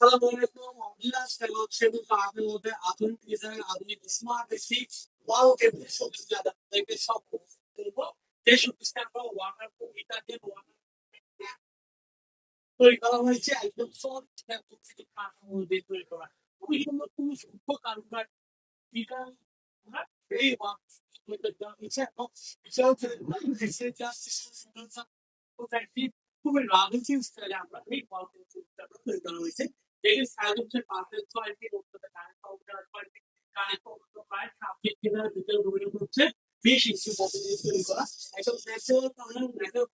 আপনারা মনে রাখুন অভিলাষ গেল সেগুলো আপনাদের মধ্যে আধুনিক ডিজাইন আধুনিক স্মার্ট সিক্স ওয়াও টেবিল সব জায়গা থেকে সব করব যে শক্তিটা আমরা ওয়াটার এটাকে ওয়াটার তৈরি করা হয়েছে একদম সব থেকে কাঠামো মধ্যে তৈরি করা খুবই সুন্দর খুবই সূক্ষ্ম কারুকার এটা এই খুবই রাগেছি স্টাইলে আমরা এই কলকাতা তৈরি করা হয়েছে এর সাইজ হচ্ছে পাঁচের ছয় ফিট উচ্চতা কারেন্ট কাউন্টার ছয় ফিট কারেন্ট কাউন্টার প্রায় সাত ফিট কেনার ভিতরে রুমের হচ্ছে বেশ ইস্যু তৈরি করা একদম ন্যাচারাল কালার ন্যাচারাল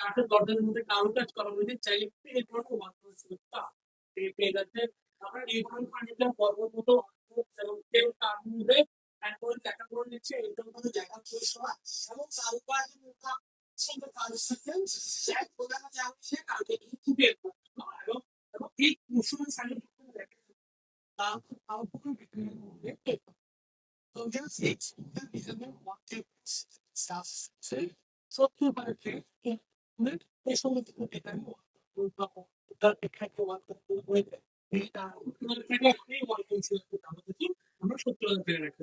কাঠের দরজার মধ্যে কারু কাজ করা হয়েছে চাইলে পেয়ে পড়তে মাত্র এই পেয়ে যাচ্ছে আমরা পর্বত মতো এবং কেউ তার মধ্যে করে দেখা করে নিচ্ছে এরকম কোনো জায়গা পরিষেবা এবং চারুকাজের মধ্যে সুন্দর কাজের সাথে এক প্রধান যা হচ্ছে কালকে খুবই এবং এবং এই দেখে তা আমার সত্যি রাখতে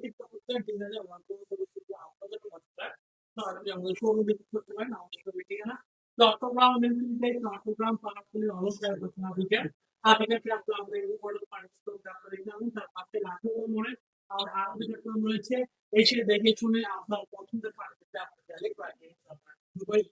ঠিক প্রত্যেক ডিজাইনে ওয়ান করে পরিস্থিতি আপনাদের মধ্যে আপনি আমাদের শোরুমে ভিজিট করতে পারেন আমাদের সাথে ঠিকানা চট্টগ্রাম মেমোরিয়াল চট্টগ্রাম পানাপুলি পার্টিসিপেন্ট আপনারা তার পাশে লাঠুর মোড়ে আর দেখে শুনে আপনার পছন্দের পার্টিতে আপনার দুবাই